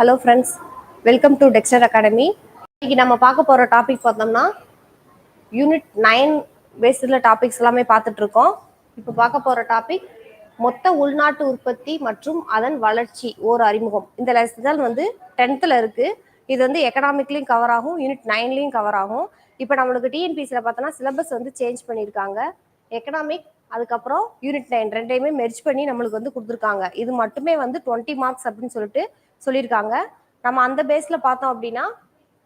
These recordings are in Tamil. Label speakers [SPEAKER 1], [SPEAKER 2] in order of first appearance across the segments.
[SPEAKER 1] Hello friends welcome to Dexter academy இன்னைக்கு நம்ம பார்க்க போகிற டாபிக் பார்த்தோம்னா யூனிட் நைன் பேஸ்டில் டாபிக்ஸ் எல்லாமே பார்த்துட்டு இருக்கோம். இப்போ பார்க்க போகிற டாபிக் மொத்த உள்நாட்டு உற்பத்தி மற்றும் அதன் வளர்ச்சி ஓர் அறிமுகம். இந்த லெசன் வந்து டென்த்தில் இருக்குது இது வந்து எக்கனாமிக்லேயும் கவர் ஆகும் யூனிட் நைன்லேயும் கவர் ஆகும். இப்போ நம்மளுக்கு டிஎன்பிசியில் பார்த்தோன்னா சிலபஸ் வந்து சேஞ்ச் பண்ணியிருக்காங்க. எக்கனாமிக் அதுக்கப்புறம் யூனிட் நைன் ரெண்டையுமே மெர்ஜ் பண்ணி நம்மளுக்கு வந்து கொடுத்துருக்காங்க. இது மட்டுமே வந்து டுவெண்ட்டி மார்க்ஸ் அப்படின்னு சொல்லிட்டு சொல்லியிருக்காங்க. நம்ம அந்த பேஸில் பார்த்தோம் அப்படின்னா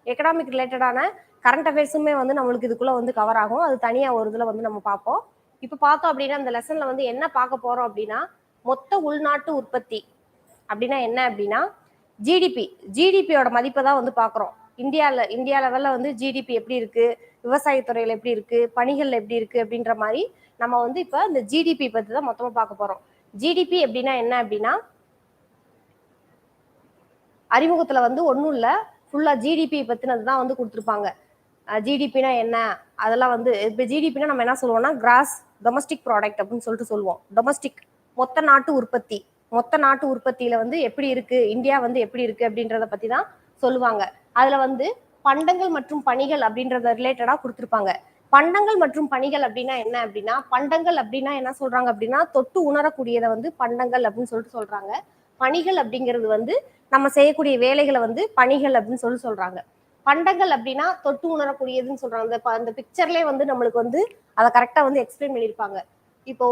[SPEAKER 1] எக்கனாமிக் ரிலேட்டடான கரண்ட் அஃபேர்ஸுமே வந்து நம்மளுக்கு இதுக்குள்ளே வந்து கவர் ஆகும். அது தனியாக ஒரு இதில் வந்து நம்ம பார்ப்போம். இப்போ பார்த்தோம் அப்படின்னா இந்த லெசனில் வந்து என்ன பார்க்க போகிறோம் அப்படின்னா மொத்த உள்நாட்டு உற்பத்தி அப்படின்னா என்ன அப்படின்னா ஜிடிபி ஜிடிபியோட மதிப்பை தான் வந்து பார்க்குறோம். இந்தியாவில் இந்தியா லெவலில் வந்து ஜிடிபி எப்படி இருக்குது விவசாயத்துறையில் எப்படி இருக்குது பணிகள் எப்படி இருக்குது அப்படின்ற மாதிரி நம்ம வந்து இப்போ இந்த ஜிடிபி பற்றி தான் மொத்தமாக பார்க்க போகிறோம் ஜிடிபி அப்படின்னா என்ன அப்படின்னா அறிமுகத்தில் வந்து ஒன்றும் இல்லை. ஃபுல்லாக ஜிடிபி பற்றினது தான் வந்து கொடுத்துருப்பாங்க. ஜிடிபினா என்ன? அதெல்லாம் வந்து இப்போ ஜிடிபினா நம்ம என்ன சொல்லுவோம்னா கிராஸ் டொமஸ்டிக் ப்ராடக்ட் அப்படின்னு சொல்லிட்டு சொல்லுவோம். டொமஸ்டிக் மொத்த நாட்டு உற்பத்தி. மொத்த நாட்டு உற்பத்தியில வந்து எப்படி இருக்கு? இந்தியா வந்து எப்படி இருக்கு அப்படின்றத பத்தி தான் சொல்லுவாங்க. அதுல வந்து பண்டங்கள் மற்றும் பணிகள் அப்படின்றத ரிலேட்டடா கொடுத்துருப்பாங்க. பண்டங்கள் மற்றும் பணிகள் அப்படின்னா என்ன அப்படின்னா பண்டங்கள் அப்படின்னா என்ன சொல்றாங்க அப்படின்னா தொட்டு உணரக்கூடியதை வந்து பண்டங்கள் அப்படின்னு சொல்லிட்டு சொல்றாங்க. பணிகள் அப்படிங்கிறது வந்து நம்ம செய்யக்கூடிய வேலைகளை வந்து பணிகள் அப்படின்னு சொல்லி சொல்றாங்க. பண்டங்கள் அப்படின்னா தொட்டு உணரக்கூடியதுன்னு சொல்றாங்க. அந்த அந்த பிக்சர்லேயே வந்து நம்மளுக்கு வந்து அதை கரெக்டாக வந்து எக்ஸ்பிளைன் பண்ணியிருப்பாங்க. இப்போ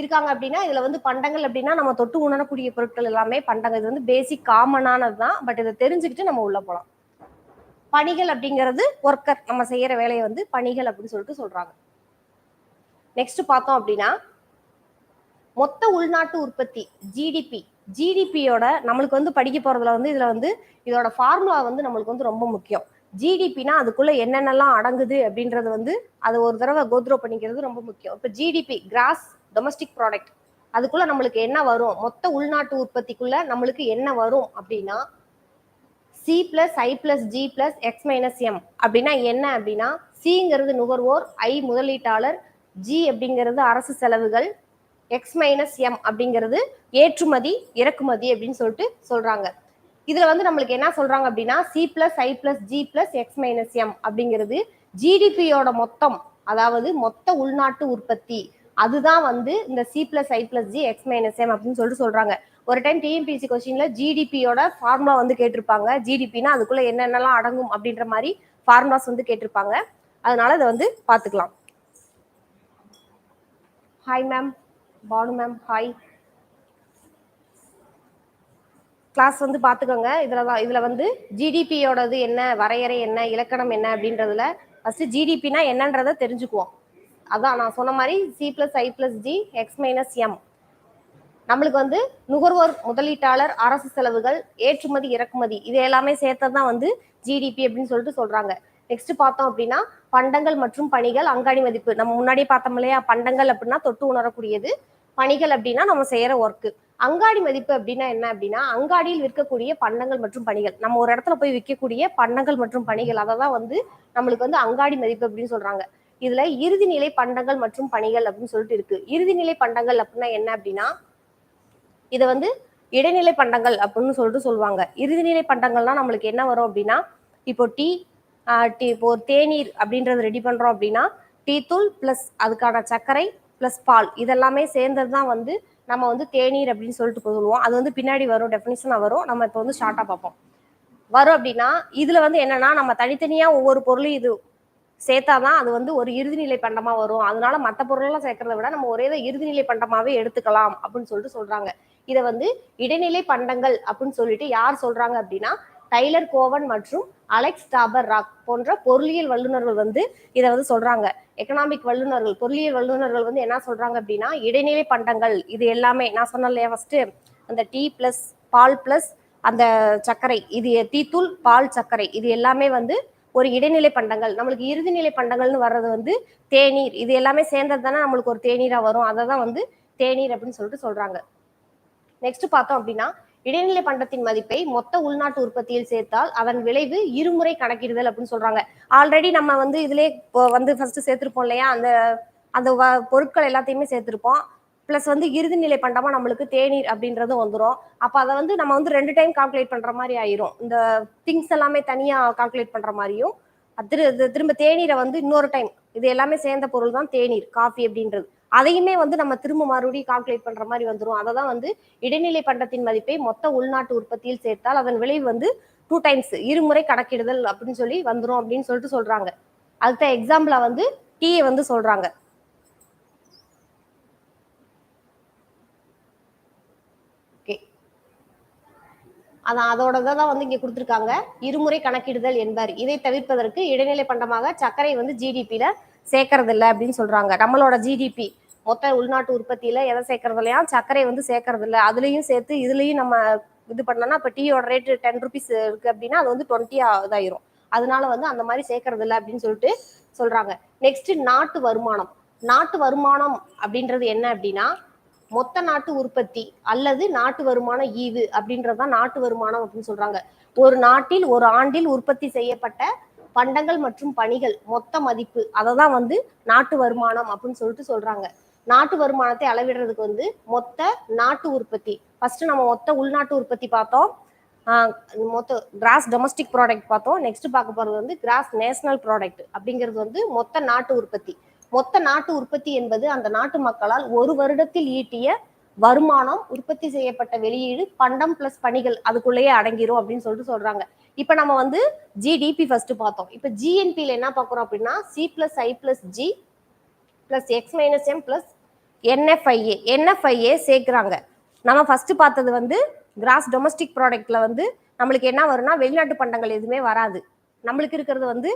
[SPEAKER 1] இருக்காங்க அப்படின்னா இதுல வந்து பண்டங்கள் அப்படின்னா நம்ம தொட்டு உணரக்கூடிய பொருட்கள் எல்லாமே பண்டங்கள். இது வந்து பேசிக் காமனானது தான். பட் இதை தெரிஞ்சுக்கிட்டு நம்ம உள்ள போகலாம் பணிகள் அப்படிங்கிறது ஒர்க்கர் நம்ம செய்யற வேலையை வந்து பணிகள் அப்படின்னு சொல்லிட்டு சொல்றாங்க. நெக்ஸ்ட் பார்த்தோம் அப்படின்னா மொத்த உள்நாட்டு உற்பத்தி ஜிடிபி ஜிடிபியோட நம்மளுக்கு வந்து படிக்க போறதுல வந்து இதுல வந்து இதோட ஃபார்முலா வந்து நம்மளுக்கு வந்து ரொம்ப முக்கியம். ஜிடிபினா அதுக்குள்ள என்னென்னலாம் அடங்குது அப்படின்றது வந்து அது ஒரு தடவை கோத்ரோ பண்ணிக்கிறது ரொம்ப முக்கியம். இப்போ ஜிடிபி கிராஸ் டொமஸ்டிக் ப்ராடக்ட் அதுக்குள்ள நம்மளுக்கு என்ன வரும்? மொத்த உள்நாட்டு உற்பத்திக்குள்ள நம்மளுக்கு என்ன வரும் அப்படின்னா C plus I plus G plus X minus M அப்படின்னா என்ன அப்படின்னா சிங்கிறது நுகர்வோர் ஐ முதலீட்டாளர் ஜி அப்படிங்கிறது அரசு செலவுகள் எக்ஸ் மைனஸ் எம் அப்படிங்கிறது ஏற்றுமதி இறக்குமதி அப்படின்னு சொல்லிட்டு சொல்றாங்க. இதுல வந்து நம்மளுக்கு என்ன சொல்றாங்க அப்படின்னா C plus I plus G plus X minus M அப்படிங்கிறது ஜிடிபியோட மொத்தம் அதாவது மொத்த உள்நாட்டு உற்பத்தி. அதுதான் வந்து இந்த C plus I plus G X minus M அப்படின்னு சொல்லிட்டு சொல்றாங்க. ஒரு டைம் டிஎன்பிசி கொஸ்டின்ல ஜிடிபியோட ஃபார்முலா வந்து கேட்டிருப்பாங்க. ஜிடிபினா அதுக்குள்ள என்னென்னலாம் அடங்கும் அப்படின்ற மாதிரி ஃபார்முலாஸ் வந்து கேட்டிருப்பாங்க. அதனால இதை வந்து பார்த்துக்கலாம். Hi ma'am Banu ma'am hi class வந்து பார்த்துக்கோங்க இதில் தான் இதில் வந்து ஜிடிபியோடது என்ன வரையறை என்ன இலக்கணம் என்ன அப்படின்றதுல ஃபஸ்ட்டு ஜிடிபினா என்னன்றதை தெரிஞ்சுக்குவோம். அதான் நான் சொன்ன மாதிரி C plus I plus G X minus M நம்மளுக்கு வந்து நுகர்வோர் முதலீட்டாளர் அரசு செலவுகள் ஏற்றுமதி இறக்குமதி இது எல்லாமே சேர்த்தது தான் வந்து ஜிடிபி அப்படின்னு சொல்லிட்டு சொல்கிறாங்க நெக்ஸ்ட் பார்த்தோம் அப்படின்னா பண்டங்கள் மற்றும் பணிகள் அங்காடி மதிப்பு. நம்ம முன்னாடி பார்த்தோம் இல்லையா? பண்டங்கள் அப்படின்னா தொட்டு உணரக்கூடியது. பணிகள் அப்படின்னா நம்ம செய்யற ஒர்க்கு அங்காடி மதிப்பு அப்படின்னா என்ன அப்படின்னா அங்காடியில் விற்கக்கூடிய பண்டங்கள் மற்றும் பணிகள். நம்ம ஒரு இடத்துல போய் விற்கக்கூடிய பண்டங்கள் மற்றும் பணிகள். அதை தான் வந்து நம்மளுக்கு வந்து அங்காடி மதிப்பு அப்படின்னு சொல்றாங்க. இதுல இறுதிநிலை பண்டங்கள் மற்றும் பணிகள் அப்படின்னு சொல்லிட்டு இருக்கு. இறுதிநிலை பண்டங்கள் அப்படின்னா என்ன அப்படின்னா இதை வந்து இடைநிலை பண்டங்கள் அப்படின்னு சொல்லிட்டு சொல்லுவாங்க. இறுதிநிலை பண்டங்கள்னா நம்மளுக்கு என்ன வரும் அப்படின்னா இப்போ டீ டீ இப்போ ஒரு தேநீர் அப்படின்றது ரெடி பண்ணுறோம் அப்படின்னா டீ தூள் அதுக்கான சர்க்கரை ப்ளஸ் பால் இதெல்லாமே சேர்ந்தது தான் வந்து நம்ம வந்து தேநீர் அப்படின்னு சொல்லிட்டு சொல்லுவோம். அது வந்து பின்னாடி வரும் டெஃபினிஷனாக வரும். நம்ம இப்போ வந்து ஷார்ட்டாக பார்ப்போம். வரும் அப்படின்னா இதில் வந்து என்னன்னா நம்ம தனித்தனியாக ஒவ்வொரு பொருளும் இது சேர்த்தாதான் அது வந்து ஒரு இறுதிநிலை பண்டமா வரும். அதனால மற்ற பொருளெல்லாம் சேர்க்கறத விட நம்ம ஒரே இறுதிநிலை பண்டமாவே எடுத்துக்கலாம் அப்படின்னு சொல்லிட்டு சொல்றாங்க. இதை வந்து இடைநிலை பண்டங்கள் அப்படின்னு சொல்லிட்டு யார் சொல்றாங்க அப்படின்னா டைலர் கோவன் மற்றும் அலெக்ஸ் டாபர் ராக் போன்ற பொருளியல் வல்லுநர்கள் வந்து இதை வந்து சொல்றாங்க. எக்கனாமிக் வல்லுநர்கள் பொருளியல் வல்லுநர்கள் வந்து என்ன சொல்றாங்க அப்படின்னா இடைநிலை பண்டங்கள் இது எல்லாமே நான் சொன்னேன் இல்லையா ஃபர்ஸ்ட் அந்த டீ பிளஸ் பால் பிளஸ் அந்த சர்க்கரை இது டீத்தூள் பால் சர்க்கரை இது எல்லாமே வந்து ஒரு இடைநிலை பண்டங்கள். நம்மளுக்கு இறுதிநிலை பண்டங்கள்னு வர்றது வந்து தேநீர் இது எல்லாமே சேர்ந்தது தானே நம்மளுக்கு ஒரு தேநீராக வரும். அதை தான் வந்து தேநீர் அப்படின்னு சொல்லிட்டு சொல்றாங்க. நெக்ஸ்ட் பார்த்தோம் அப்படின்னா இடைநிலை பண்டத்தின் மதிப்பை மொத்த உள்நாட்டு உற்பத்தியில் சேர்த்தால் அதன் விளைவு இருமுறை கணக்கிடுதல் அப்படின்னு சொல்றாங்க. ஆல்ரெடி நம்ம வந்து இதுலயே இப்போ வந்து ஃபர்ஸ்ட் சேர்த்திருப்போம் இல்லையா? அந்த அந்த வ- பொருட்கள் எல்லாத்தையுமே சேர்த்திருப்போம். ப்ளஸ் வந்து இறுதிநிலை பண்டமா நம்மளுக்கு தேநீர் அப்படின்றதும் வந்துடும் அப்போ அதை வந்து நம்ம வந்து ரெண்டு டைம் கால்குலேட் பண்ற மாதிரி ஆயிரும். இந்த திங்ஸ் எல்லாமே தனியா கால்குலேட் பண்ற மாதிரியும் அது திரு இது திரும்ப தேநீரை வந்து இன்னொரு டைம் இது எல்லாமே சேர்ந்த பொருள் தான் தேநீர் காஃபி அப்படின்றது. அதையுமே வந்து நம்ம திரும்ப மறுபடியும் கால்குலேட் பண்ற மாதிரி வந்துடும் அதை தான் வந்து இடைநிலை பண்டத்தின் மதிப்பை மொத்த உள்நாட்டு உற்பத்தியில் சேர்த்தால் அதன் விளைவு வந்து டூ டைம்ஸ் இருமுறை கணக்கிடுதல் அப்படின்னு சொல்லி வந்துடும் அப்படின்னு சொல்லிட்டு சொல்றாங்க. அடுத்த எக்ஸாம்பிளா வந்து டீயை வந்து சொல்றாங்க. ஓகே அதான் அதோட தான் வந்து இங்க கொடுத்துருக்காங்க. இருமுறை கணக்கிடுதல் என்பார். இதை தவிர்ப்பதற்கு இடைநிலை பண்டமாக சர்க்கரை வந்து ஜிடிபியில சேர்க்கறது இல்லை அப்படின்னு சொல்றாங்க. நம்மளோட ஜிடிபி மொத்த உள்நாட்டு உற்பத்தியில எதை சேர்க்கறது இல்லையா சர்க்கரை வந்து சேர்க்கறது இல்லை அதுலயும் சேர்த்து இதுலயும் நம்ம இது பண்ணோம்னா இப்போ டீயோட ரேட்டு டென் ருபீஸ் இருக்கு அப்படின்னா அது வந்து டுவெண்ட்டியா இதாயிரும். அதனால வந்து அந்த மாதிரி சேர்க்கறது இல்லை அப்படின்னு சொல்லிட்டு சொல்றாங்க. நெக்ஸ்ட் நாட்டு வருமானம். நாட்டு வருமானம் அப்படின்றது என்ன அப்படின்னா மொத்த நாட்டு உற்பத்தி அல்லது நாட்டு வருமான ஈவு அப்படின்றதுதான் நாட்டு வருமானம் அப்படின்னு சொல்றாங்க. ஒரு நாட்டில் ஒரு ஆண்டில் உற்பத்தி செய்யப்பட்ட பண்டங்கள் மற்றும் பணிகள் மொத்த மதிப்பு. அதை தான் வந்து நாட்டு வருமானம் அப்படின்னு சொல்லிட்டு சொல்றாங்க. நாட்டு வருமானத்தை அளவிடுறதுக்கு வந்து மொத்த நாட்டு உற்பத்தி. ஃபர்ஸ்ட் நம்ம மொத்த உள்நாட்டு உற்பத்தி பார்த்தோம். மொத்த கிராஸ் டொமஸ்டிக் ப்ராடக்ட் பார்த்தோம். நெக்ஸ்ட் பார்க்க போறது வந்து கிராஸ் நேஷனல் ப்ராடக்ட் அப்படிங்கிறது வந்து மொத்த நாட்டு உற்பத்தி. மொத்த நாட்டு உற்பத்தி என்பது அந்த நாட்டு மக்களால் ஒரு வருடத்தில் ஈட்டிய வருமானம் உற்பத்தி செய்யப்பட்ட வெளியீடு பண்டம் பிளஸ் பணிகள் அதுக்குள்ளேயே அடங்கிரும் அப்படின்னு சொல்லிட்டு சொல்றாங்க. இப்ப நம்ம வந்து ஜிடிபி ஃபர்ஸ்ட் பார்த்தோம். இப்ப ஜிஎன்பியில் என்ன பார்க்குறோம் அப்படின்னா C plus I plus G plus X minus M plus NFIA NFIA சேர்க்குறாங்க. நம்ம ஃபஸ்ட்டு பார்த்தது வந்து கிராஸ் டொமஸ்டிக் ப்ராடக்டில் வந்து நம்மளுக்கு என்ன வரும்னா வெளிநாட்டு பண்டங்கள் எதுவுமே வராது. நம்மளுக்கு இருக்கிறது வந்து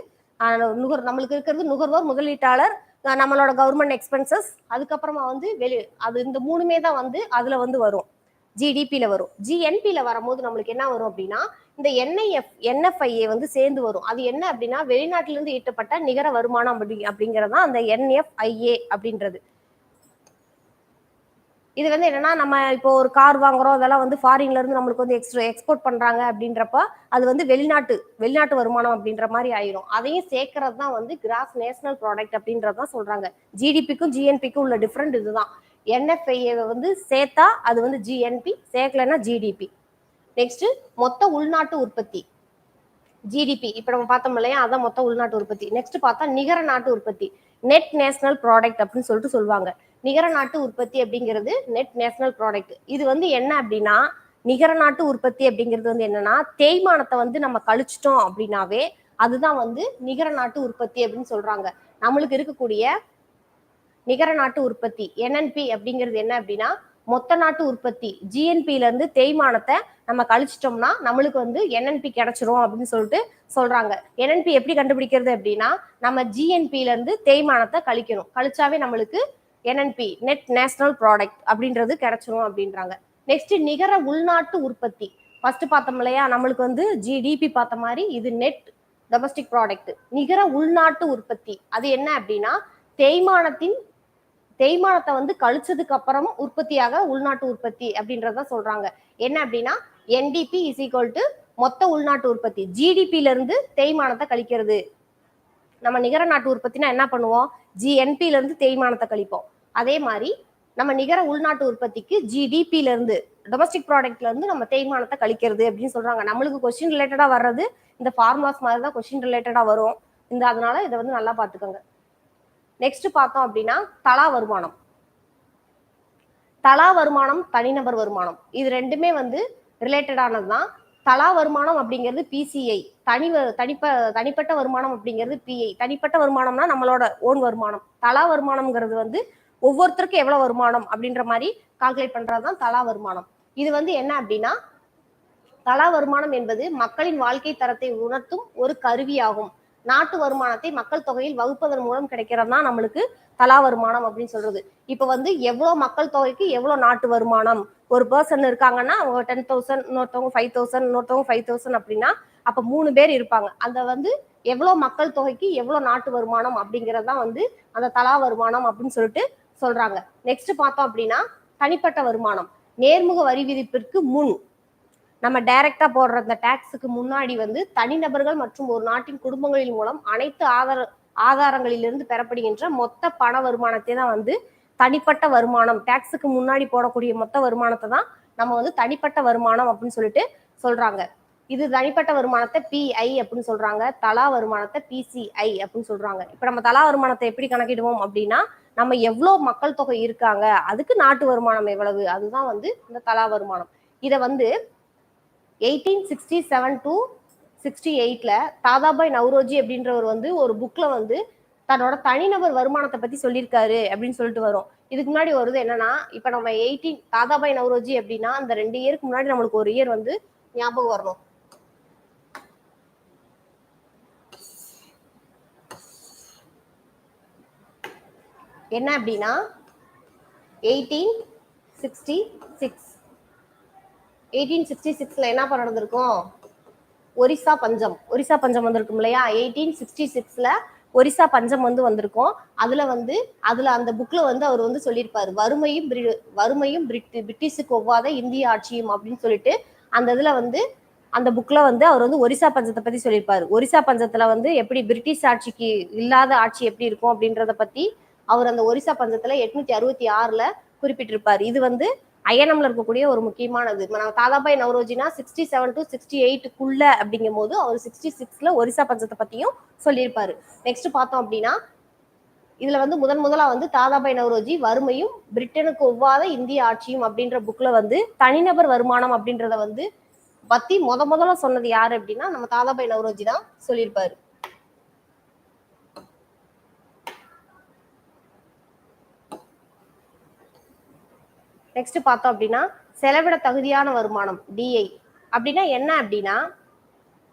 [SPEAKER 1] நுகர் நம்மளுக்கு இருக்கிறது நுகர்வோர் முதலீட்டாளர் நம்மளோட கவர்மெண்ட் எக்ஸ்பென்சஸ் அதுக்கப்புறமா வந்து வெளி அது இந்த மூணுமே தான் வந்து அதில் வந்து வரும். ஜிடிபியில் வரும். ஜிஎன்பியில் வரும்போது நம்மளுக்கு என்ன வரும் அப்படின்னா இந்த என்ஐஎஃப் என்எஃப்ஐஏ வந்து சேர்ந்து வரும். அது என்ன அப்படின்னா வெளிநாட்டிலிருந்து ஈட்டப்பட்ட நிகர வருமானம் அப்படி அப்படிங்கிறது தான் அந்த என்எஃப்ஐஏ அப்படின்றது. இது வந்து என்னன்னா நம்ம இப்போ ஒரு கார் வாங்குறோம் அதெல்லாம் வந்து ஃபாரின்ல இருந்து நம்மளுக்கு வந்து எக்ஸ்ட்ரா எக்ஸ்போர்ட் பண்றாங்க அப்படின்றப்ப அது வந்து வெளிநாட்டு வெளிநாட்டு வருமானம் அப்படின்ற மாதிரி ஆயிரும். அதையும் சேர்க்கறது தான் வந்து கிராஸ் நேஷனல் ப்ராடக்ட் அப்படின்றது தான் சொல்றாங்க ஜிடிபிக்கும் ஜிஎன்பிக்கும் உள்ள டிஃப்ரெண்ட் இதுதான். என்எஃப்ஐஏ வந்து சேர்த்தா அது வந்து ஜிஎன்பி சேர்க்கலன்னா ஜிடிபி நெக்ஸ்ட் மொத்த உள்நாட்டு உற்பத்தி. ஜிடிபி இப்போ நம்ம பார்த்தோம் இல்லையா? அதான் மொத்த உள்நாட்டு உற்பத்தி. நெக்ஸ்ட் பார்த்தா நிகர நாட்டு உற்பத்தி. நெட் நேஷனல் ப்ராடக்ட் அப்படின்னு சொல்லிட்டு சொல்லுவாங்க. நிகர நாட்டு உற்பத்தி அப்படிங்கிறது நெட் நேஷனல் ப்ராடக்ட் இது வந்து என்ன அப்படின்னா நிகர நாட்டு உற்பத்தி அப்படிங்கிறது வந்து என்னன்னா தேய்மானத்தை வந்து நம்ம கழிச்சிட்டோம் அப்படின்னாவே அதுதான் வந்து நிகர நாட்டு உற்பத்தி அப்படின்னு சொல்றாங்க. நம்மளுக்கு இருக்கக்கூடிய நிகர நாட்டு உற்பத்தி என்என்பி அப்படிங்கிறது என்ன அப்படின்னா மொத்த நாட்டு உற்பத்தி ஜிஎன்பில இருந்து தேய்மானத்தை நம்ம கழிச்சிட்டோம்னா நம்மளுக்கு வந்து என்என்பி கிடைச்சிரும் அப்படின்னு சொல்லிட்டு சொல்றாங்க. என்என்பி எப்படி கண்டுபிடிக்கிறது அப்படின்னா நம்ம ஜிஎன்பில இருந்து தேய்மானத்தை கழிக்கணும். கழிச்சாவே நம்மளுக்கு என்என்பி நெட் நேஷனல் ப்ராடக்ட் அப்படின்றது கிடைச்சிரும் அப்படின்றாங்க. நெக்ஸ்ட் நிகர உள்நாட்டு உற்பத்தி. ஃபர்ஸ்ட் பார்த்தோம் இல்லையா நம்மளுக்கு வந்து ஜிடிபி பார்த்த மாதிரி இது நெட் டொமஸ்டிக் ப்ராடக்ட் நிகர உள்நாட்டு உற்பத்தி. அது என்ன அப்படின்னா தேய்மானத்தின் தேய்மானத்தை வந்து கழிச்சதுக்கு அப்புறமும் உற்பத்தியாக உள்நாட்டு உற்பத்தி அப்படின்றத சொல்றாங்க. என்ன அப்படின்னா என்டிபி இஸ் ஈக்குவல் டு மொத்த உள்நாட்டு உற்பத்தி ஜிடிபில இருந்து தேய்மானத்தை கழிக்கிறது. நம்ம நிகர நாட்டு உற்பத்தினா என்ன பண்ணுவோம்? ஜிஎன்பில இருந்து தேய்மானத்தை கழிப்போம். அதே மாதிரி நம்ம நிகர உள்நாட்டு உற்பத்திக்கு ஜிடிபில இருந்து டொமஸ்டிக் ப்ராடக்ட்ல இருந்து நம்ம தேய்மானத்தை கழிக்கிறது அப்படின்னு சொல்றாங்க. நம்மளுக்கு கொஸ்டின் ரிலேட்டடா வர்றது இந்த ஃபார்முலாஸ் மாதிரி தான் கொஸ்டின் ரிலேட்டடா வரும். இந்த அதனால இதை வந்து நல்லா பார்த்துக்கோங்க. நெக்ஸ்ட் பார்த்தோம் அப்படின்னா தலா வருமானம். தலா வருமானம் தனிநபர் வருமானம். இது ரெண்டுமே வந்து ரிலேட்டடானது தான். தலா வருமானம் அப்படிங்கிறது பிசிஐ தனி வ- தனிப்ப தனிப்பட்ட வருமானம் அப்படிங்கிறது பிஐ தனிப்பட்ட வருமானம்னா நம்மளோட ஓன் வருமானம். தலா வருமானம்ங்கிறது வந்து ஒவ்வொருத்தருக்கும் எவ்வளவு வருமானம் அப்படின்ற மாதிரி கால்குலேட் பண்றது தான் தலா வருமானம். இது வந்து என்ன அப்படின்னா தலா வருமானம் என்பது மக்களின் வாழ்க்கை தரத்தை உணர்த்தும் ஒரு கருவியாகும். நாட்டு வருமானத்தை மக்கள் தொகையில் வகுப்பதன் மூலம் கிடைக்கிறது தான் நம்மளுக்கு தலா வருமானம் அப்படின்னு சொல்றது. இப்ப வந்து எவ்வளவு மக்கள் தொகைக்கு எவ்வளவு நாட்டு வருமானம்? ஒரு பர்சன் இருக்காங்கன்னா அவங்க டென் தௌசண்ட் இன்னொருத்தவங்க ஃபைவ் தௌசண்ட் இன்னொருத்தவங்க ஃபைவ் தௌசண்ட் அப்படின்னா அப்ப மூணு பேர் இருப்பாங்க. அந்த வந்து எவ்வளவு மக்கள் தொகைக்கு எவ்வளவு நாட்டு வருமானம் அப்படிங்கிறது தான் வந்து அந்த தலா வருமானம் அப்படின்னு சொல்லிட்டு சொல்றாங்க. நெக்ஸ்ட் பார்த்தோம் அப்படின்னா தனிப்பட்ட வருமானம். நேர்முக வரி விதிப்பிற்கு முன் நம்ம டைரக்டா போடுற அந்த டாக்ஸுக்கு முன்னாடி வந்து தனிநபர்கள் மற்றும் ஒரு நாட்டின் குடும்பங்களின் மூலம் அனைத்து ஆதார ஆதாரங்களிலிருந்து பெறப்படுகின்ற மொத்த பண வருமானத்தை தான் வந்து தனிப்பட்ட வருமானம் டாக்ஸுக்கு முன்னாடி போடக்கூடிய மொத்த வருமானத்தை தான் நம்ம வந்து தனிப்பட்ட வருமானம் அப்படின்னு சொல்லிட்டு சொல்றாங்க. இது தனிப்பட்ட வருமானத்தை பிஐ அப்படின்னு சொல்றாங்க. தலா வருமானத்தை பிசிஐ அப்படின்னு சொல்றாங்க. இப்ப நம்ம தலா வருமானத்தை எப்படி கணக்கிடுவோம் அப்படின்னா நம்ம எவ்வளோ மக்கள் தொகை இருக்காங்க அதுக்கு நாட்டு வருமானம் எவ்வளவு அதுதான் வந்து இந்த தலா வருமானம். இதை வந்து eighteen sixty seven to sixty எயிட்ல தாதாபாய் நவ்ரோஜி அப்படின்றவர் வந்து ஒரு புக்ல வந்து தன்னோட தனிநபர் வருமானத்தை பத்தி சொல்லியிருக்காரு அப்படின்னு சொல்லிட்டு வரும். இதுக்கு முன்னாடி வருது என்னன்னா இப்ப நம்ம எயிட்டீன் தாதாபாய் நவ்ரோஜி அப்படின்னா அந்த ரெண்டு இயருக்கு முன்னாடி நம்மளுக்கு ஒரு இயர் வந்து ஞாபகம் வரணும். என்ன அப்படின்னா eighteen sixty six eighteen sixty சிக்ஸில் என்ன நடந்திருக்கும்? ஒரிசா பஞ்சம். ஒரிசா பஞ்சம் வந்திருக்கும் இல்லையா? எயிட்டீன் சிக்ஸ்டி சிக்ஸில் ஒரிசா பஞ்சம் வந்து வந்திருக்கும். அதுல வந்து அதுல அந்த புக்ல வந்து அவர் வந்து சொல்லியிருப்பாரு வறுமையும் வறுமையும் பிரிட்டி பிரிட்டிஷுக்கு ஒவ்வாத இந்திய ஆட்சியும் அப்படின்னு சொல்லிட்டு அந்த இதுல வந்து அந்த புக்ல வந்து அவர் வந்து ஒரிசா பஞ்சத்தை பத்தி சொல்லியிருப்பாரு. ஒரிசா பஞ்சத்துல வந்து எப்படி பிரிட்டிஷ் ஆட்சிக்கு இல்லாத ஆட்சி எப்படி இருக்கும் அப்படின்றத பத்தி அவர் அந்த ஒரிசா பஞ்சத்துல எட்நூத்தி அறுபத்தி ஆறுல குறிப்பிட்டிருப்பாரு. இது வந்து அயனம்ல இருக்கக்கூடிய ஒரு முக்கியமானது. நம்ம தாதாபாய் நவரோஜினா சிக்ஸ்டி செவன் டு சிக்ஸ்டி எயிட்டுக்குள்ள அப்படிங்கும் போது அவர் சிக்ஸ்டி சிக்ஸ்ல ஒரிசா பஞ்சத்தை பத்தியும் சொல்லியிருப்பாரு. நெக்ஸ்ட் பார்த்தோம் அப்படின்னா இதுல வந்து முதன் முதலா வந்து தாதாபாய் நவரோஜி வறுமையும் பிரிட்டனுக்கு ஒவ்வாத இந்திய ஆட்சியும் அப்படின்ற புக்ல வந்து தனிநபர் வருமானம் அப்படின்றத வந்து பத்தி முத முதல்ல சொன்னது யாரு அப்படின்னா நம்ம தாதாபாய் நவரோஜி தான் சொல்லியிருப்பாரு. நெக்ஸ்ட் பார்த்தோம் அப்படின்னா செலவிட தகுதியான வருமானம் டிஐ அப்படின்னா என்ன அப்படின்னா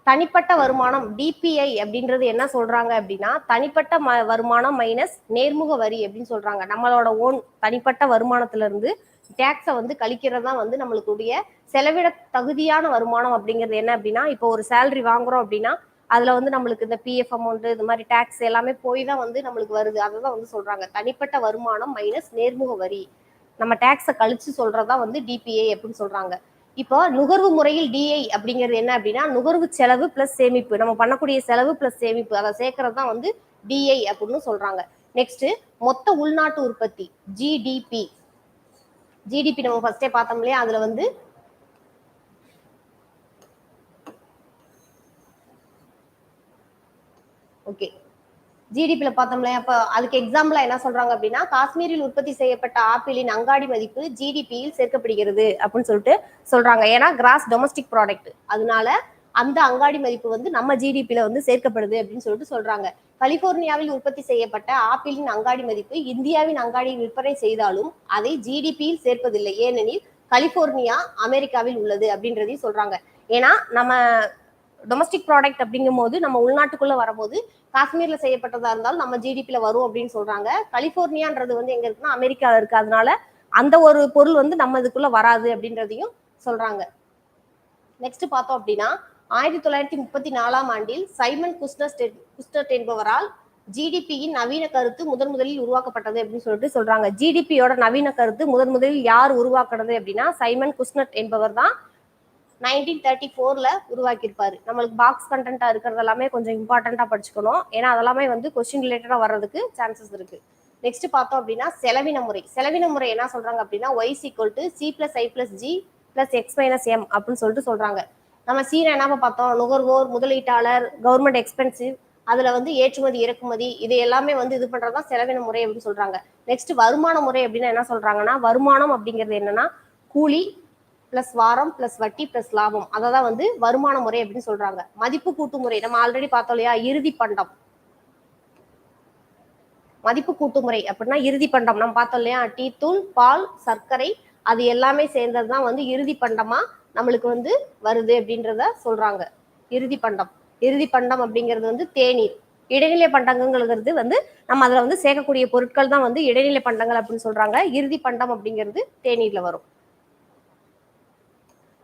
[SPEAKER 1] தனிப்பட்ட வருமானம் டிபிஐ அப்படின்றது என்ன சொல்றாங்க அப்படின்னா தனிப்பட்ட ம வருமானம் மைனஸ் நேர்முக வரி அப்படின்னு சொல்றாங்க. நம்மளோட ஓன் தனிப்பட்ட வருமானத்துல இருந்து டேக்ஸை வந்து கழிக்கிறது தான் வந்து நம்மளுக்குடைய செலவிட தகுதியான வருமானம் அப்படிங்கிறது என்ன அப்படின்னா இப்போ ஒரு சேலரி வாங்குறோம் அப்படின்னா அதுல வந்து நம்மளுக்கு இந்த பிஎஃப் அமௌண்ட் இது மாதிரி டேக்ஸ் எல்லாமே போய் தான் வந்து நம்மளுக்கு வருது. அதை தான் வந்து சொல்றாங்க. தனிப்பட்ட வருமானம் மைனஸ் நேர்முக வரி. நம்ம டேக்ஸை கழிச்சு சொல்றதா வந்து டிபிஐ அப்படின்னு சொல்றாங்க. இப்போ நுகர்வு முறையில் டிஐ அப்படிங்கிறது என்ன அப்படின்னா நுகர்வு செலவு பிளஸ் சேமிப்பு. நம்ம பண்ணக்கூடிய செலவு பிளஸ் சேமிப்பு. அதை சேர்க்கறது தான் வந்து டிஐ அப்படின்னு சொல்றாங்க. நெக்ஸ்ட் மொத்த உள்நாட்டு உற்பத்தி ஜிடிபி ஜிடிபி நம்ம ஃபர்ஸ்டே பார்த்தோம் இல்லையா? அதுல வந்து ஓகே ஜிடிபியில் பார்த்தோம்ல அப்போ அதுக்கு எக்ஸாம்பிளா என்ன சொல்றாங்க அப்படின்னா காஷ்மீரில் உற்பத்தி செய்யப்பட்ட ஆப்பிளின் அங்காடி மதிப்பு ஜிடிபியில் சேர்க்கப்படுகிறது அப்படின்னு சொல்லிட்டு சொல்றாங்க. ஏன்னா கிராஸ் டொமஸ்டிக் ப்ராடக்ட் அதனால அந்த அங்காடி மதிப்பு வந்து நம்ம ஜிடிபியில் வந்து சேர்க்கப்படுது அப்படின்னு சொல்லிட்டு சொல்றாங்க. கலிபோர்னியாவில் உற்பத்தி செய்யப்பட்ட ஆப்பிளின் அங்காடி மதிப்பு இந்தியாவின் அங்காடியில் விற்பனை செய்தாலும் அதை ஜிடிபியில் சேர்ப்பதில்லை. ஏனெனில் கலிபோர்னியா அமெரிக்காவில் உள்ளது அப்படின்றதையும் சொல்றாங்க. ஏன்னா நம்ம டொமஸ்டிக் ப்ராடக்ட் அப்படிங்கும் போது நம்ம உள்நாட்டுக்குள்ள வரும்போது காஷ்மீர்ல செய்யப்பட்டதா இருந்தாலும் நம்ம ஜிடிபியில் வரும் அப்படின்னு சொல்றாங்க. கலிபோர்னியான்றது வந்து எங்க இருக்குன்னா அமெரிக்கால இருக்கு. அதனால அந்த ஒரு பொருள் வந்து நம்ம இதுக்குள்ள வராது அப்படின்றதையும் சொல்றாங்க. நெக்ஸ்ட் பார்த்தோம் அப்படின்னா ஆயிரத்தி தொள்ளாயிரத்தி முப்பத்தி நாலாம் ஆண்டில் சைமன் குஸ்னஸ் குஸ்னட் என்பவரால் ஜிடிபியின் நவீன கருத்து முதன் முதலில் உருவாக்கப்பட்டது அப்படின்னு சொல்லிட்டு சொல்றாங்க. ஜிடிபியோட நவீன கருத்து முதன் முதலில் யார் உருவாக்குனது அப்படின்னா சைமன் குஸ்னட் என்பவர் தான் நைன்டீன் தேர்ட்டி ஃபோரில் உருவாக்கியிருப்பாரு. நம்மளுக்கு பாக்ஸ் கண்டென்ட்டா இருக்கிறது எல்லாமே கொஞ்சம் இம்பார்ட்டண்டா படிச்சுக்கணும். ஏன்னா அதெல்லாமே வந்து கொஸ்டின் ரிலேட்டடா வர்றதுக்கு சான்சஸ் இருக்கு. நெக்ஸ்ட் பார்த்தோம் அப்படின்னா செலவின முறை. செலவின முறை என்ன சொல்றாங்க அப்படின்னா Y equal to C plus I plus G plus X minus M அப்படின்னு சொல்லிட்டு சொல்றாங்க. நம்ம சீனை என்ன பார்த்தோம் நுகர்வோர் முதலீட்டாளர் கவர்மெண்ட் எக்ஸ்பென்சிவ் அதுல வந்து ஏற்றுமதி இறக்குமதி இது எல்லாமே வந்து இது பண்றதுதான் செலவின முறை அப்படின்னு சொல்றாங்க. நெக்ஸ்ட் வருமான முறை அப்படின்னா என்ன சொல்றாங்கன்னா வருமானம் அப்படிங்கிறது என்னன்னா கூலி பிளஸ் வாரம் பிளஸ் வட்டி பிளஸ் லாபம். அதை தான் வந்து வருமான முறை அப்படின்னு சொல்றாங்க. மதிப்பு கூட்டு முறை. நம்ம ஆல்ரெடி பார்த்தோம் இல்லையா? இறுதி பண்டம். மதிப்பு கூட்டு முறை அப்படின்னா இறுதி பண்டம். நம்ம பார்த்தோம் இல்லையா? டீ தூள் பால் சர்க்கரை அது எல்லாமே சேர்ந்தது தான் வந்து இறுதி பண்டமா நம்மளுக்கு வந்து வருது அப்படின்றத சொல்றாங்க. இறுதி பண்டம். இறுதி பண்டம் அப்படிங்கிறது வந்து தேநீர். இடைநிலை பண்டங்கங்கிறது வந்து நம்ம அதுல வந்து சேர்க்கக்கூடிய பொருட்கள் தான் வந்து இடைநிலை பண்டங்கள் அப்படின்னு சொல்றாங்க. இறுதி பண்டம் அப்படிங்கிறது தேநீர்ல வரும்.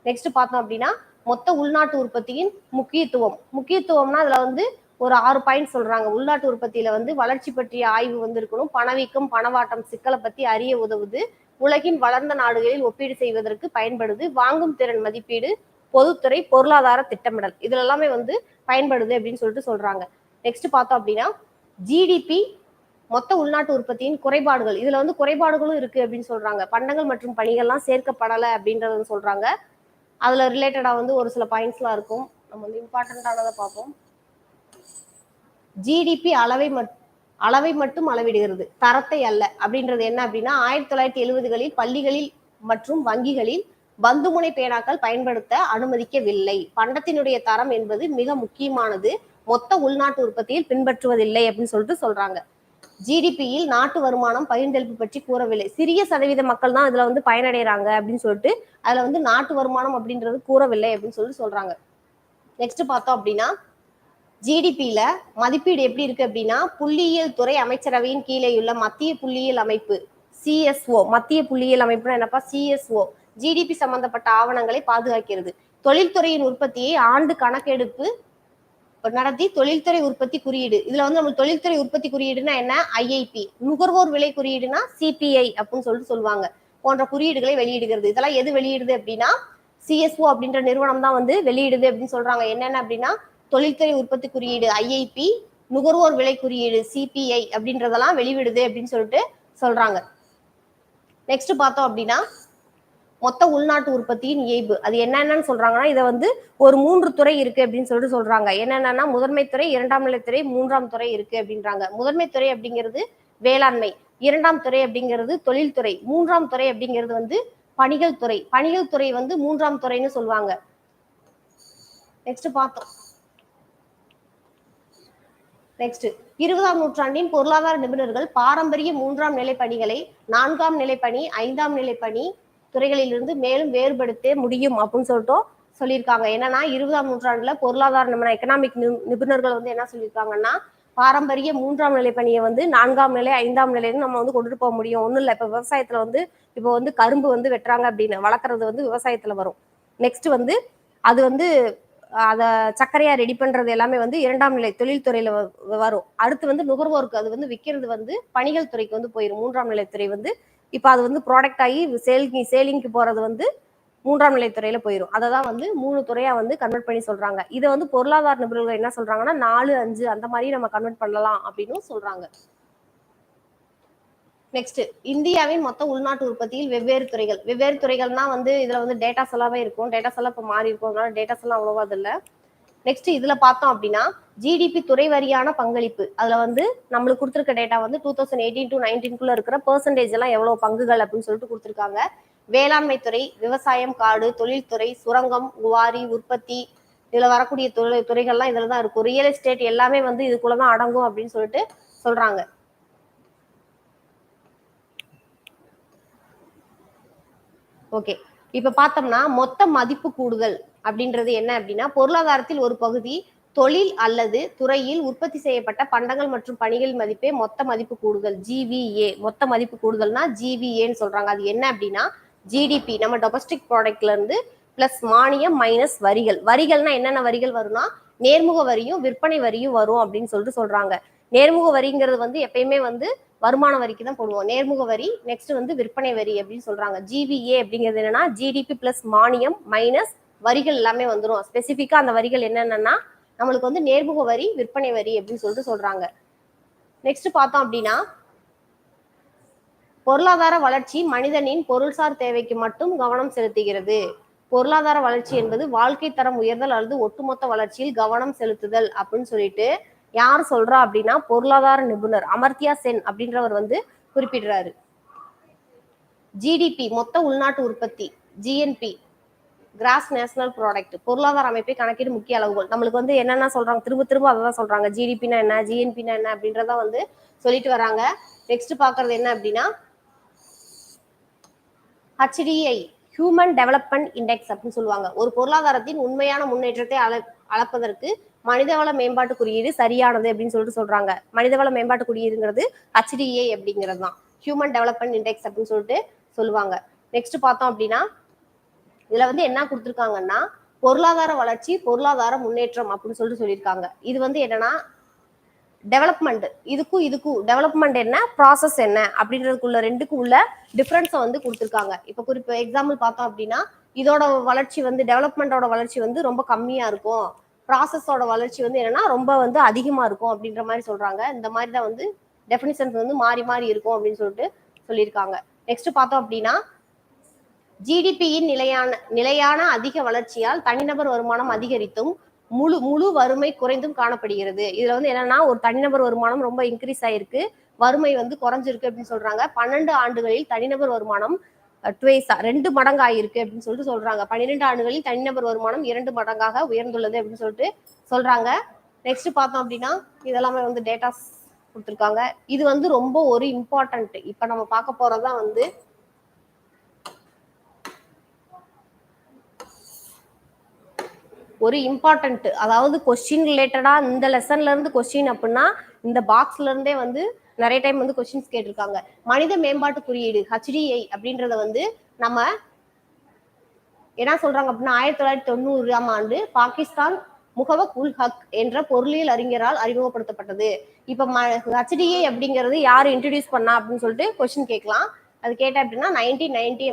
[SPEAKER 1] நெக்ஸ்ட் பார்த்தோம் அப்படின்னா மொத்த உள்நாட்டு உற்பத்தியின் முக்கியத்துவம். முக்கியத்துவம்னா அதுல வந்து ஒரு ஆறு பாயிண்ட் சொல்றாங்க. உள்நாட்டு உற்பத்தியில வந்து வளர்ச்சி பற்றிய ஆய்வு வந்து இருக்கணும் பணவீக்கம் பணவாட்டம் சிக்கலை பத்தி அறிய உதவுது. உலகின் வளர்ந்த நாடுகளில் ஒப்பீடு செய்வதற்கு பயன்படுது. வாங்கும் திறன் மதிப்பீடு பொதுத்துறை பொருளாதார திட்டமிடல். இதுல எல்லாமே வந்து பயன்படுது அப்படின்னு சொல்லிட்டு சொல்றாங்க. நெக்ஸ்ட் பார்த்தோம் அப்படின்னா ஜிடிபி மொத்த உள்நாட்டு உற்பத்தியின் குறைபாடுகள். இதுல வந்து குறைபாடுகளும் இருக்கு அப்படின்னு சொல்றாங்க. பண்டங்கள் மற்றும் பணிகள்லாம் சேர்க்கப்படலை அப்படின்றத சொல்றாங்க. அதில் ரிலேட்டடாக வந்து ஒரு சில பாயிண்ட்ஸ்லாம் இருக்கும். நம்ம வந்து இம்பார்ட்டண்ட்டானதை பார்ப்போம். ஜிடிபி அளவை மட் அளவை மட்டும் அளவிடுகிறது. தரத்தை அல்ல. அப்படின்றது என்ன அப்படின்னா ஆயிரத்தி தொள்ளாயிரத்தி எழுபதுகளில் பள்ளிகளில் மற்றும் வங்கிகளில் பந்துமுனை பேனாக்கள் பயன்படுத்த அனுமதிக்கவில்லை. பண்டத்தினுடைய தரம் என்பது மிக முக்கியமானது. மொத்த உள்நாட்டு உற்பத்தியில் பின்பற்றுவதில்லை அப்படின்னு சொல்லிட்டு சொல்றாங்க. ஜிடிபியில் நாட்டு வருமானம் பகிர்ந்தளிப்பு பற்றி கூறவில்லை. சிறிய சதவீத மக்கள் தான் இதுல வந்து பயனடைறாங்க அப்படின்னு சொல்லிட்டு அதுல வந்து நாட்டு வருமானம் அப்படின்றது கூறவில்லை அப்படின்னு சொல்லிட்டு சொல்றாங்க. நெக்ஸ்ட் பார்த்தோம் அப்படின்னா ஜிடிபியில மதிப்பீடு எப்படி இருக்கு அப்படின்னா புள்ளியியல் துறை அமைச்சரவையின் கீழேயுள்ள மத்திய புள்ளியியல் அமைப்பு சிஎஸ்ஓ மத்திய புள்ளியியல் அமைப்புனா என்னப்பா? சிஎஸ்ஓ ஜிடிபி சம்பந்தப்பட்ட ஆவணங்களை பாதுகாக்கிறது. தொழில்துறையின் உற்பத்தியை ஆண்டு கணக்கெடுப்பு நடத்தி தொழில்துறை உற்பத்தி குறியீடு. இதுல வந்து நம்ம தொழில்துறை உற்பத்தி குறியீடுனா என்ன? ஐஐபி நுகர்வோர் விலை குறியீடுனா சிபிஐ அப்படின்னு சொல்லிட்டு சொல்லுவாங்க. போன்ற குறியீடுகளை வெளியிடுகிறது. இதெல்லாம் எது வெளியிடுது அப்படின்னா சிஎஸ்ஓ அப்படின்ற நிறுவனம் தான் வந்து வெளியிடுது அப்படின்னு சொல்றாங்க. என்னென்ன அப்படின்னா தொழில்துறை உற்பத்தி குறியீடு ஐஐபி நுகர்வோர் விலை குறியீடு சிபிஐ அப்படின்றதெல்லாம் வெளிவிடுது அப்படின்னு சொல்லிட்டு சொல்றாங்க. நெக்ஸ்ட் பார்த்தோம் அப்படின்னா மொத்த உள்நாட்டு உற்பத்தியின் இயல்பு. அது என்னென்னு சொல்றாங்கன்னா இதை வந்து ஒரு மூன்று துறை இருக்கு அப்படின்னு சொல்லிட்டு சொல்றாங்க. என்னென்னா முதன்மை துறை இரண்டாம் நிலைத்துறை மூன்றாம் துறை இருக்கு அப்படின்றாங்க. முதன்மை துறை அப்படிங்கிறது வேளாண்மை இரண்டாம் துறை அப்படிங்கிறது தொழில்துறை மூன்றாம் துறை அப்படிங்கிறது வந்து பணிகள் துறை. பணிகள் துறை வந்து மூன்றாம் துறைன்னு சொல்லுவாங்க. நெக்ஸ்ட் பார்த்தோம். நெக்ஸ்ட் இருபதாம் நூற்றாண்டின் பொருளாதார நிபுணர்கள் பாரம்பரிய மூன்றாம் நிலை பணிகளை நான்காம் நிலை பணி ஐந்தாம் நிலை பணி துறைகளிலிருந்து மேலும் வேறுபடுத்த முடியும் அப்படின்னு சொல்லிட்டு சொல்லியிருக்காங்க. என்னன்னா இருபதாம் நூற்றாண்டுல பொருளாதார நிபுணர் எக்கனாமிக் நிபுணர்கள் வந்து என்ன சொல்லியிருக்காங்கன்னா பாரம்பரிய மூன்றாம் நிலை பணியை வந்து நான்காம் நிலை ஐந்தாம் நிலைன்னு நம்ம வந்து கொண்டுட்டு போக முடியும். ஒன்றும் இல்லை. இப்போ விவசாயத்துல வந்து இப்போ வந்து கரும்பு வந்து வெட்டுறாங்க அப்படின்னு. வளர்க்குறது வந்து விவசாயத்துல வரும். நெக்ஸ்ட் வந்து அது வந்து அதை சர்க்கரையா ரெடி பண்றது எல்லாமே வந்து இரண்டாம் நிலை தொழில்துறையில வரும். அடுத்து வந்து நுகர்வோருக்கு அது வந்து விற்கிறது வந்து பணிகள் துறைக்கு வந்து போயிடும் மூன்றாம் நிலைத்துறை வந்து இப்போ அது வந்து ப்ராடக்ட் ஆகி சேலிங் சேலிங்க்கு போறது வந்து மூன்றாம் நிலைத்துறையில போயிடும் அதை தான் வந்து மூணு துறையா வந்து கன்வெர்ட் பண்ணி சொல்றாங்க. இதை வந்து பொருளாதார நிபுணர்கள் என்ன சொல்றாங்கன்னா நாலு அஞ்சு அந்த மாதிரி நம்ம கன்வெர்ட் பண்ணலாம் அப்படின்னு சொல்றாங்க. நெக்ஸ்ட் இந்தியாவின் மொத்த உள்நாட்டு உற்பத்தியில் வெவ்வேறு துறைகள். வெவ்வேறு துறைகள்னா வந்து இதுல வந்து டேட்டாஸ் எல்லாமே இருக்கும். டேட்டாஸ் எல்லாம் இப்போ மாறி இருக்கும் அதனால டேட்டாஸ் எல்லாம் அவ்வளோவா இல்லை. நெக்ஸ்ட் இதுல பார்த்தோம் அப்படின்னா ஜிடிபி துறை வரியான பங்களிப்பு. அதுல வந்து நம்மளுக்கு கொடுத்துருக்க டேட்டா வந்து டூ தௌசண்ட் எயிட்டீன் டு நைன்டீன்குள்ள இருக்கிற பெர்சன்டேஜ் எல்லாம் எவ்வளவு பங்குகள் அப்படின்னு சொல்லிட்டு கொடுத்துருக்காங்க. வேளாண்மை துறை விவசாயம் காடு தொழில்துறை சுரங்கம் குவாரி உற்பத்தி இதுல வரக்கூடிய துறை துறைகள்லாம் இதுல தான் இருக்கும். ரியல் எஸ்டேட் எல்லாமே வந்து இதுக்குள்ளதான் அடங்கும் அப்படின்னு சொல்லிட்டு சொல்றாங்க. ஓகே இப்ப பார்த்தோம்னா மொத்த மதிப்பு கூடுதல். அப்படின்றது என்ன அப்படின்னா பொருளாதாரத்தில் ஒரு பகுதி தொழில் அல்லது துறையில் உற்பத்தி செய்யப்பட்ட பண்டங்கள் மற்றும் பணிகள் மதிப்பே மொத்த மதிப்பு கூடுதல் ஜிவிஏ மொத்த மதிப்பு கூடுதல்னா ஜிவிஏன்னு சொல்றாங்க. அது என்ன அப்படின்னா ஜிடிபி நம்ம டொமஸ்டிக் ப்ராடக்ட்ல இருந்து பிளஸ் மானியம் மைனஸ் வரிகள். வரிகள்னா என்னென்ன வரிகள் வரும்னா நேர்முக வரியும் விற்பனை வரியும் வரும் அப்படின்னு சொல்லிட்டு சொல்றாங்க. நேர்முக வரிங்கிறது வந்து எப்பயுமே வந்து வருமான வரிக்கு தான் போடுவோம். நேர்முக வரி நெக்ஸ்ட் வந்து விற்பனை வரி அப்படின்னு சொல்றாங்க. ஜிவிஏ அப்படிங்கிறது என்னன்னா ஜிடிபி பிளஸ் மானியம் மைனஸ் வரிகள் எல்லாமே வந்துடும் ஸ்பெசிஃபிக்கா அந்த வரிகள் என்னென்னா நம்மளுக்கு வந்து நேர்முக வரி விற்பனை வரி அப்படின்னு சொல்லிட்டு சொல்றாங்க. நெக்ஸ்ட் பார்த்தோம் அப்படின்னா பொருளாதார வளர்ச்சி மனிதனின் பொருள்சார் தேவைக்கு மட்டும் கவனம் செலுத்துகிறது. பொருளாதார வளர்ச்சி என்பது வாழ்க்கை தரம் உயர்தல் அல்லது ஒட்டுமொத்த வளர்ச்சியில் கவனம் செலுத்துதல் அப்படின்னு சொல்லிட்டு யார் சொல்றா அப்படின்னா பொருளாதார நிபுணர் அமர்த்தியா சென் அப்படின்றவர் வந்து குறிப்பிடுறாரு. ஜிடிபி மொத்த உள்நாட்டு உற்பத்தி ஜிஎன்பி கிராஸ் நேஷனல் ப்ராடக்ட் பொருளாதார அமைப்பை கணக்கீடு முக்கிய அளவுகள் நம்மளுக்கு வந்து என்னென்ன சொல்றாங்க? திரும்ப திரும்ப அதை தான் சொல்றாங்க ஜிடிபினா என்ன? ஜிஎன்பினா என்ன? அப்படின்றத வந்து சொல்லிட்டு வராங்க. நெக்ஸ்ட் பாக்குறது என்ன அப்படின்னா ஹச்டிஐ ஹியூமன் டெவலப்மெண்ட் இண்டெக்ஸ் அப்படின்னு சொல்லுவாங்க. ஒரு பொருளாதாரத்தின் உண்மையான முன்னேற்றத்தை அள அளப்பதற்கு மனிதவள மேம்பாட்டு குறியீடு சரியானது அப்படின்னு சொல்லிட்டு சொல்றாங்க. மனிதவள மேம்பாட்டு குறியீடுங்கிறது ஹச்டிஏ அப்படிங்கிறது தான் ஹியூமன் டெவலப்மெண்ட் இண்டெக்ஸ் அப்படின்னு சொல்லிட்டு சொல்லுவாங்க. நெக்ஸ்ட் பார்த்தோம் அப்படின்னா இதுல வந்து என்ன கொடுத்துருக்காங்கன்னா பொருளாதார வளர்ச்சி பொருளாதார முன்னேற்றம் அப்படின்னு சொல்லிட்டு சொல்லியிருக்காங்க. இது வந்து என்னன்னா டெவலப்மெண்ட் இதுக்கும் இதுக்கும். டெவலப்மெண்ட் என்ன? ப்ராசஸ் என்ன? அப்படின்றதுக்குள்ள ரெண்டுக்கும் உள்ள டிஃப்ரென்ஸை வந்து கொடுத்துருக்காங்க. இப்போ குறிப்பு எக்ஸாம்பிள் பார்த்தோம் அப்படின்னா இதோட வளர்ச்சி வந்து டெவலப்மெண்டோட வளர்ச்சி வந்து ரொம்ப கம்மியா இருக்கும். ப்ராசஸோட வளர்ச்சி வந்து என்னன்னா ரொம்ப வந்து அதிகமா இருக்கும் அப்படின்ற மாதிரி சொல்றாங்க. இந்த மாதிரி தான் வந்து டெஃபினிஷன்ஸ் வந்து மாறி மாறி இருக்கும் அப்படின்னு சொல்லிட்டு சொல்லியிருக்காங்க. நெக்ஸ்ட் பார்த்தோம் அப்படின்னா ஜிடிபியின் நிலையான நிலையான அதிக வளர்ச்சியால் தனிநபர் வருமானம் அதிகரித்தும் முழு முழு வறுமை குறைந்தும் காணப்படுகிறது. இதுல வந்து என்னன்னா ஒரு தனிநபர் வருமானம் ரொம்ப இன்க்ரீஸ் ஆயிருக்கு. வறுமை வந்து குறைஞ்சிருக்கு அப்படின்னு சொல்றாங்க. பன்னெண்டு ஆண்டுகளில் தனிநபர் வருமானம் ட்வேஸா ரெண்டு மடங்கு ஆயிருக்கு அப்படின்னு சொல்லிட்டு சொல்றாங்க. பன்னிரெண்டு ஆண்டுகளில் தனிநபர் வருமானம் இரண்டு மடங்காக உயர்ந்துள்ளது அப்படின்னு சொல்லிட்டு சொல்றாங்க. நெக்ஸ்ட் பார்த்தோம் அப்படின்னா இதெல்லாமே வந்து டேட்டாஸ் கொடுத்துருக்காங்க. இது வந்து ரொம்ப ஒரு இம்பார்ட்டன்ட் இப்ப நம்ம பார்க்க போறதுதான் வந்து ஒரு இம்பார்ட்டன்ட் அதாவது கொஸ்டின் ரிலேட்டடாக இந்த லெசன்ல இருந்து கொஸ்டின் அப்படின்னா இந்த பாக்ஸ்ல இருந்தே வந்து நிறைய டைம் வந்து கொஸ்டின்ஸ் கேட்டிருக்காங்க. மனித மேம்பாட்டு குறியீடு ஹெச்டிஐ அப்படின்றத வந்து நம்ம என்ன சொல்றாங்க அப்படின்னா ஆயிரத்தி தொள்ளாயிரத்தி தொண்ணூறாம் ஆண்டு பாகிஸ்தான் முகவக் உல் ஹக் என்ற பொருளியல் அறிஞரால் அறிமுகப்படுத்தப்பட்டது. இப்ப ஹச்டிஏ அப்படிங்கிறது யார் இன்ட்ரடியூஸ் பண்ணா அப்படின்னு சொல்லிட்டு கொஸ்டின் கேட்கலாம். அது கேட்ட அப்படின்னா நைன்டீன் நைன்டி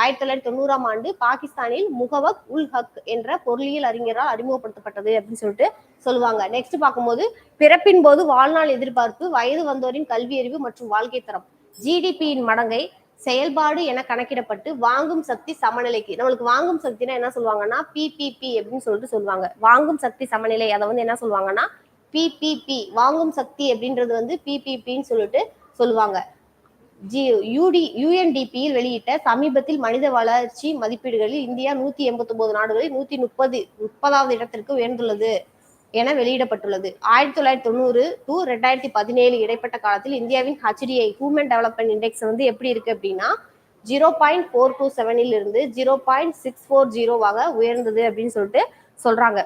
[SPEAKER 1] ஆயிரத்தி தொள்ளாயிரத்தி தொண்ணூறாம் ஆண்டு பாகிஸ்தானில் முகவக் உல் ஹக் என்ற பொருளியல் அறிஞரால் அறிமுகப்படுத்தப்பட்டது அப்படின்னு சொல்லிட்டு சொல்லுவாங்க. நெக்ஸ்ட் பார்க்கும்போது பிறப்பின் போது வாழ்நாள் எதிர்பார்ப்பு வயது வந்தோரின் கல்வி அறிவு மற்றும் வாழ்க்கை தரம். ஜிடிபியின் மடங்கை செயல்பாடு என கணக்கிடப்பட்டு வாங்கும் சக்தி சமநிலைக்கு நம்மளுக்கு வாங்கும் சக்தினா என்ன சொல்லுவாங்கன்னா பிபிபி அப்படின்னு சொல்லிட்டு சொல்லுவாங்க. வாங்கும் சக்தி சமநிலை அதை வந்து என்ன சொல்லுவாங்கன்னா பிபிபி வாங்கும் சக்தி அப்படின்றது வந்து பிபிபின்னு சொல்லிட்டு சொல்லுவாங்க. ஜி யூடி யூஎன்டிபியில் வெளியிட்ட சமீபத்தில் மனித வளர்ச்சி மதிப்பீடுகளில் இந்தியா நூத்தி எண்பத்தி ஒன்பது நாடுகளில் நூத்தி முப்பது முப்பதாவது இடத்திற்கு உயர்ந்துள்ளது என வெளியிடப்பட்டுள்ளது. ஆயிரத்தி தொள்ளாயிரத்தி தொண்ணூறு டு ரெண்டாயிரத்தி பதினேழு இடைப்பட்ட காலத்தில் இந்தியாவின் ஹெச்டிஐ ஹியூமன் டெவலப்மெண்ட் இண்டெக்ஸ் வந்து எப்படி இருக்கு அப்படின்னா ஜீரோ பாயிண்ட் ஃபோர் டூ செவனில் இருந்து ஜீரோ பாயிண்ட் சிக்ஸ் ஃபோர் ஜீரோவாக உயர்ந்தது அப்படின்னு சொல்லிட்டு சொல்றாங்க.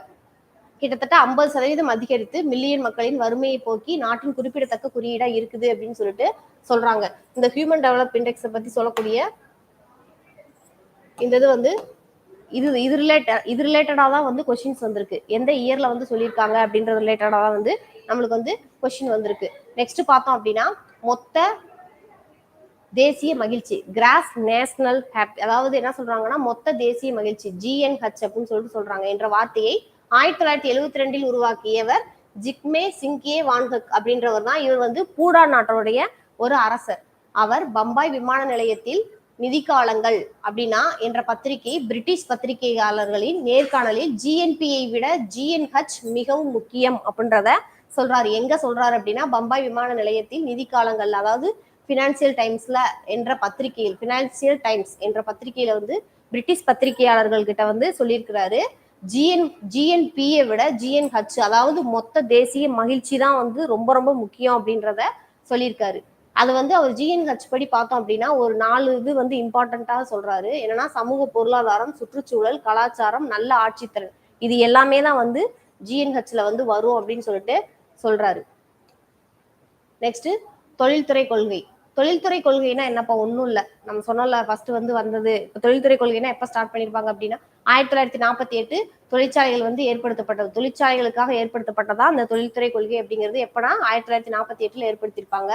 [SPEAKER 1] கிட்டத்தட்ட ஐம்பது சதவீதம் அதிகரித்து மில்லியன் மக்களின் வறுமையை போக்கி நாட்டின் குறிப்பிடத்தக்க குறியீடா இருக்குது அப்படின்னு சொல்லிட்டு சொல்றாங்க. இந்த ஹியூமன் டெவலப் இண்டெக்ஸை பத்தி சொல்லக்கூடிய இந்த இது வந்து இது இது ரிலேட்டட் இது ரிலேட்டடாக தான் வந்து கொஷின்ஸ் வந்திருக்கு. எந்த இயர்ல வந்து சொல்லியிருக்காங்க அப்படின்றது ரிலேட்டடாக தான் வந்து நம்மளுக்கு வந்து கொஷின் வந்திருக்கு. நெக்ஸ்ட் பார்த்தோம் அப்படின்னா மொத்த தேசிய மகிழ்ச்சி கிராஸ் நேஷனல் ஹாப்பி அதாவது என்ன சொல்றாங்கன்னா மொத்த தேசிய மகிழ்ச்சி ஜிஎன்ஹெச் அப்படின்னு சொல்லிட்டு சொல்றாங்க. என்ற வார்த்தையை ஆயிரத்தி தொள்ளாயிரத்தி எழுவத்தி ரெண்டில் உருவாக்கியவர் ஜிக்மே சிங்கே வான்ஹக் அப்படின்றவர் தான். இவர் வந்து பூடா நாட்டோடைய ஒரு அரசர். அவர் பம்பாய் விமான நிலையத்தில் நிதி காலங்கள் அப்படின்னா என்ற பத்திரிகை பிரிட்டிஷ் பத்திரிகையாளர்களின் நேர்காணலில் ஜிஎன்பியை விட ஜிஎன்ஹெச் மிகவும் முக்கியம் அப்படின்றத சொல்றாரு. எங்க சொல்றாரு அப்படின்னா பம்பாய் விமான நிலையத்தில் நிதி காலங்கள் அதாவது பினான்சியல் டைம்ஸ்ல என்ற பத்திரிகையில் பினான்சியல் டைம்ஸ் என்ற பத்திரிகையில வந்து பிரிட்டிஷ் பத்திரிகையாளர்கள் கிட்ட வந்து சொல்லியிருக்கிறாரு. ஜிஎன் ஜிஎன்பியை விட ஜிஎன்ஹெச் அதாவது மொத்த தேசிய மகிழ்ச்சி தான் வந்து ரொம்ப ரொம்ப முக்கியம் அப்படின்றத சொல்லியிருக்காரு. அது வந்து அவர் ஜிஎன்ஹெச் படி பார்த்தோம் அப்படின்னா ஒரு நாலு இது வந்து இம்பார்ட்டண்ட்டாக சொல்றாரு. என்னன்னா சமூக பொருளாதாரம் சுற்றுச்சூழல் கலாச்சாரம் நல்ல ஆட்சித்திறன் இது எல்லாமே தான் வந்து ஜிஎன்ஹெச்ல வந்து வரும் அப்படின்னு சொல்லிட்டு சொல்றாரு. நெக்ஸ்ட் தொழில்துறை கொள்கை. தொழில்துறை கொள்கைனா என்னப்பா ஒன்றும் இல்லை. நம்ம சொன்னோம்ல ஃபர்ஸ்ட் வந்து வந்தது. இப்போ தொழில்துறை கொள்கைனா எப்போ ஸ்டார்ட் பண்ணியிருப்பாங்க அப்படின்னா ஆயிரத்தி தொள்ளாயிரத்தி நாற்பத்தி எட்டு தொழிற்சாலைகள் வந்து ஏற்படுத்தப்பட்டது. தொழிற்சாலைகளுக்காக ஏற்படுத்தப்பட்டதா அந்த தொழில்துறை கொள்கை அப்படிங்கிறது எப்பனா ஆயிரத்தி தொள்ளாயிரத்தி நாற்பத்தி எட்டுல ஏற்படுத்தியிருப்பாங்க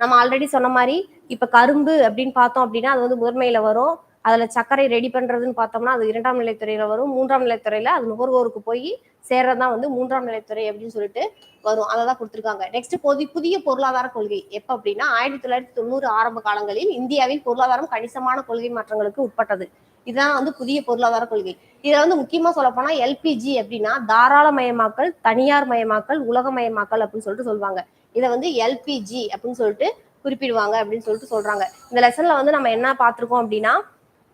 [SPEAKER 1] நம்ம ஆல்ரெடி சொன்ன மாதிரி இப்ப கரும்பு அப்படின்னு பார்த்தோம் அப்படின்னா அது வந்து முதன்மையில வரும். அதுல சர்க்கரை ரெடி பண்றதுன்னு பார்த்தோம்னா அது இரண்டாம் நிலைத்துறையில வரும். மூன்றாம் நிலைத்துறையில அது நுகர்வோருக்கு போய் சேர்றதுதான் வந்து மூன்றாம் நிலைத்துறை அப்படின்னு சொல்லிட்டு வரும். அதை தான் கொடுத்துருக்காங்க. நெக்ஸ்ட் பொது புதிய பொருளாதார கொள்கை எப்ப அப்படின்னா ஆயிரத்தி தொள்ளாயிரத்தி தொண்ணூறு ஆரம்ப காலங்களில் இந்தியாவில் பொருளாதாரம் கணிசமான கொள்கை மாற்றங்களுக்கு உட்பட்டது. இதுதான் வந்து புதிய பொருளாதார கொள்கை. இதுல வந்து முக்கியமா சொல்ல போனா எல்பிஜி அப்படின்னா தாராளமயமாக்கல் தனியார் மயமாக்கல் உலகமயமாக்கல் அப்படின்னு சொல்லிட்டு சொல்லுவாங்க. இதை வந்து எல்பிஜி அப்படின்னு சொல்லிட்டு குறிப்பிடுவாங்க அப்படின்னு சொல்லிட்டு சொல்றாங்க. இந்த லெசன்ல வந்து நம்ம என்ன பார்த்திருக்கோம் அப்படின்னா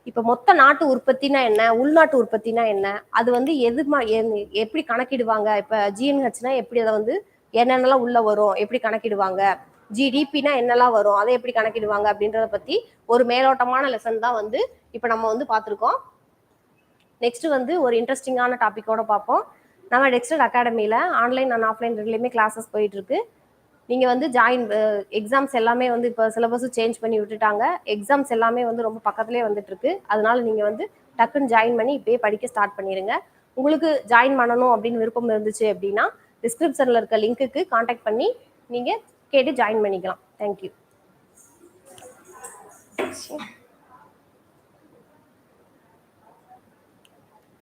[SPEAKER 1] இப்ப மொத்த நாட்டு உற்பத்தினா என்ன? உள்நாட்டு உற்பத்தினா என்ன? அது வந்து எது எப்படி கணக்கிடுவாங்க? இப்ப ஜிஎன்ஹெச்னா எப்படி அதை வந்து என்னென்னலாம் உள்ள வரும்? எப்படி கணக்கிடுவாங்க? ஜிடிபினா என்னெல்லாம் வரும்? அதை எப்படி கணக்கிடுவாங்க? அப்படின்றத பத்தி ஒரு மேலோட்டமான லெசன் தான் வந்து இப்ப நம்ம வந்து பார்த்துருக்கோம். நெக்ஸ்ட் வந்து ஒரு இன்ட்ரெஸ்டிங்கான டாபிக்கோட பார்ப்போம். நம்ம டெக்ஸ்டர் அகாடமியில் ஆன்லைன் அண்ட் ஆஃப்லைன் ரெண்டுலேயுமே கிளாஸஸ் போயிட்டு இருக்கு. நீங்கள் வந்து ஜாயின் எக்ஸாம்ஸ் எல்லாமே வந்து இப்போ சிலபஸும் சேஞ்ச் பண்ணி விட்டுட்டாங்க. எக்ஸாம்ஸ் எல்லாமே வந்து ரொம்ப பக்கத்துலேயே வந்துட்டு இருக்கு அதனால நீங்கள் வந்து டக்குன்னு ஜாயின் பண்ணி இப்பயே படிக்க ஸ்டார்ட் பண்ணிடுங்க உங்களுக்கு ஜாயின் பண்ணணும் அப்படின்னு விருப்பம் இருந்துச்சு அப்படின்னா டிஸ்கிரிப்ஷனில் இருக்க லிங்க்குக்கு காண்டாக்ட் பண்ணி நீங்கள் கேட்டு ஜாயின் பண்ணிக்கலாம். தேங்க்யூ